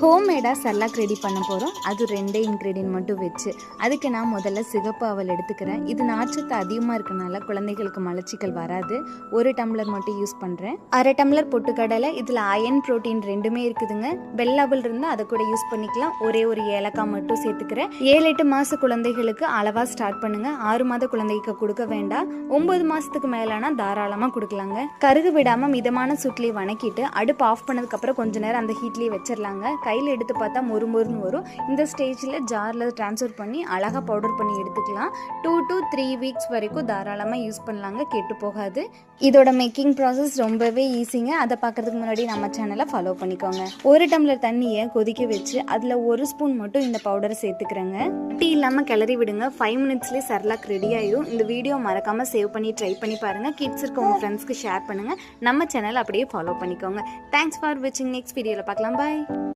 ஹோம்மேடாக சல்லாக் ready பண்ண போகிறோம் அது ரெண்டே இன்க்ரீடியன்ட் மட்டும் வச்சு அதுக்கு நான் முதல்ல சிகப்பு அவல் எடுத்துக்கிறேன். இது நார்ச்சத்து அதிகமாக இருக்கனால குழந்தைகளுக்கு மலச்சிக்கல் வராது. ஒரு டம்ளர் மட்டும் யூஸ் பண்ணுறேன் அரை டம்ளர் பொட்டுக்கடலை இதில் அயன் ப்ரோட்டீன் ரெண்டுமே இருக்குதுங்க. வெள்ளாவல் இருந்தால் அதை கூட யூஸ் பண்ணிக்கலாம். ஒரே ஒரு ஏலக்காய் மட்டும் சேர்த்துக்கிறேன். ஏழு எட்டு மாத குழந்தைகளுக்கு அளவாக ஸ்டார்ட் பண்ணுங்க. ஆறு மாத குழந்தைக்கு கொடுக்க வேண்டாம். ஒம்பது மாதத்துக்கு மேலானா தாராளமாக கொடுக்கலாங்க. கருகு விடாமல் மிதமான சுட்லி வணக்கிட்டு அடுப்பு ஆஃப் பண்ணதுக்கப்புறம் கொஞ்ச நேரம் அந்த ஹீட்லேயே வச்சிடலாங்க கையில் எடுத்து பார்த்தா மொறு மொறுன்னு வரும். இந்த ஸ்டேஜில் ஜாரில் ட்ரான்ஸ்ஃபர் பண்ணி அழகாக பவுடர் பண்ணி எடுத்துக்கலாம். டூ டு த்ரீ வீக்ஸ் வரைக்கும் தாராளமாக யூஸ் பண்ணலாங்க. கெட்டு போகாது. இதோட மேக்கிங் ப்ராசஸ் ரொம்பவே ஈஸிங்க அதை பார்க்கறதுக்கு முன்னாடி நம்ம சேனலை ஃபாலோ பண்ணிக்கோங்க. ஒரு டம்ளர் தண்ணியை கொதிக்க வச்சு அதில் ஒரு ஸ்பூன் மட்டும் இந்த பவுடரை சேர்த்துக்கிறேங்க. டீ இல்லாமல் கிளறி விடுங்க. ஃபைவ் மினிட்ஸ்லேயே சரலாக் ரெடி ஆயிடும் இந்த வீடியோ மறக்காமல் சேவ் பண்ணி ட்ரை பண்ணி பாருங்கள் கிட்ஸ் இருக்க உங்கள் ஃப்ரெண்ட்ஸ்க்கு ஷேர் பண்ணுங்கள் நம்ம சேனல் அப்படியே ஃபாலோ பண்ணிக்கோங்க. தேங்க்ஸ் ஃபார் வாட்சிங் நெக்ஸ்ட் வீடியோவில் பார்க்கலாம். பாய்